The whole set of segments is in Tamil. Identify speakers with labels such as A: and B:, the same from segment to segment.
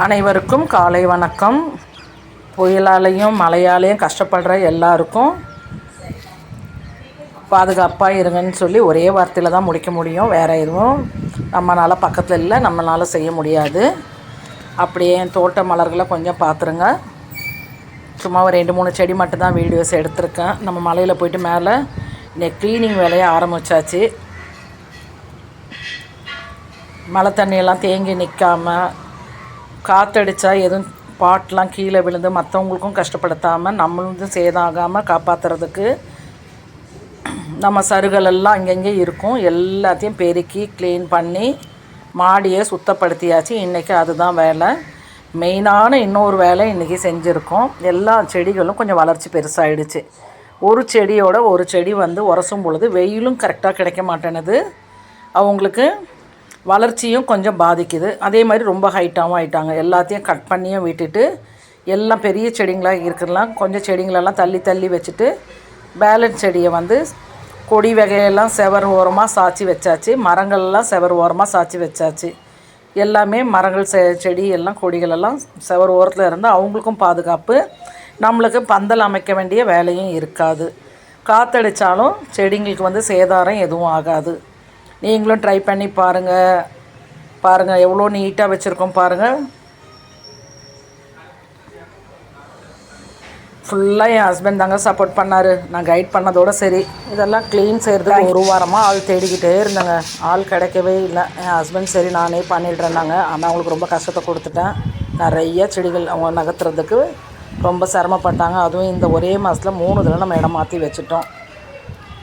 A: அனைவருக்கும் காலை வணக்கம். புயலாலையும் மழையாலையும் கஷ்டப்படுற எல்லாருக்கும் பாதுகாப்பாக இருங்கன்னு சொல்லி ஒரே வார்த்தையில் தான் முடிக்க முடியும். வேறு எதுவும் நம்மளால் பக்கத்தில் இல்லை நம்மளால் செய்ய முடியாது. அப்படியே என் தோட்ட மலர்களை கொஞ்சம் பார்த்துருங்க சும்மா ஒரு ரெண்டு மூணு செடி மட்டும்தான் வீடியோஸ் எடுத்திருக்கேன். நம்ம மலையில் போயிட்டு மேலே இன்னைக்கு க்ளீனிங் வேலையை ஆரம்பிச்சாச்சு. மழை தண்ணியெல்லாம் தேங்கி நிற்காம காற்றடிச்சா எதுவும் பாட்டெலாம் கீழே விழுந்து மற்றவங்களுக்கும் கஷ்டப்படுத்தாமல் நம்மளும் சேதாகாமல் காப்பாற்றுறதுக்கு நம்ம சருகளெல்லாம் அங்கங்கே இருக்கும். எல்லாத்தையும் பெருக்கி க்ளீன் பண்ணி மாடியை சுத்தப்படுத்தியாச்சு. இன்றைக்கி அதுதான் வேலை. மெயினான இன்னொரு வேலை இன்றைக்கி செஞ்சுருக்கோம். எல்லா செடிகளும் கொஞ்சம் வளர்ச்சி பெருசாகிடுச்சு ஒரு செடியோட ஒரு செடி வந்து உரசும் பொழுது வெயிலும் கரெக்டாக கிடைக்க மாட்டேனுது. அவங்களுக்கு வளர்ச்சியும் கொஞ்சம் பாதிக்குது. அதே மாதிரி ரொம்ப ஹைட்டாகவும் ஆயிட்டாங்க. எல்லாத்தையும் கட் பண்ணியும் விட்டுட்டு எல்லாம் பெரிய செடிங்களாக இருக்கிறலாம் கொஞ்சம் செடிங்களெல்லாம் தள்ளி தள்ளி வச்சுட்டு பேலன்ஸ் செடியை வந்து கொடி வகையெல்லாம் செவர் ஓரமாக சாய்ச்சி வச்சாச்சு. மரங்கள்லாம் செவர் ஓரமாக சாய்ச்சி வச்சாச்சு. எல்லாமே மரங்கள் செ செடி எல்லாம் கொடிகளெல்லாம் செவர் ஓரத்தில் இருந்தால் அவங்களுக்கும் பாதுகாப்பு. நம்மளுக்கு பந்தல் அமைக்க வேண்டிய வேலையும் இருக்காது. காற்றடிச்சாலும் செடிங்களுக்கு வந்து சேதாரம் எதுவும் ஆகாது. நீங்களும் ட்ரை பண்ணி பாருங்கள் பாருங்கள் எவ்வளோ நீட்டாக வச்சுருக்கோம் பாருங்கள் ஃபுல்லாக என் ஹஸ்பண்ட் தாங்க சப்போர்ட் பண்ணார். நான் கைட் பண்ணதோடு சரி. இதெல்லாம் க்ளீன் செய்கிறதுக்கு ஒரு வாரமாக ஆள் தேடிக்கிட்டே இருந்தேங்க. ஆள் கிடைக்கவே இல்லை. என் ஹஸ்பண்ட் சரி நானே பண்ணிடுறேன்னாங்க ஆனால் அவங்களுக்கு ரொம்ப கஷ்டத்தை கொடுத்துட்டேன். நிறைய செடிகள் அவங்க நகர்த்துறதுக்கு ரொம்ப சிரமப்பட்டாங்க. அதுவும் இந்த ஒரே மாதத்தில் மூணு தடவை நம்ம இடம் மாற்றி வச்சுட்டோம்.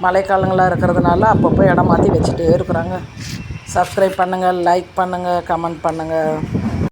A: மழைக்காலங்களாக இருக்கிறதுனால அப்பப்போ இடம் மாற்றி வச்சுட்டே இருக்கிறாங்க. சப்ஸ்கிரைப் பண்ணுங்கள் லைக் பண்ணுங்கள் கமெண்ட் பண்ணுங்கள்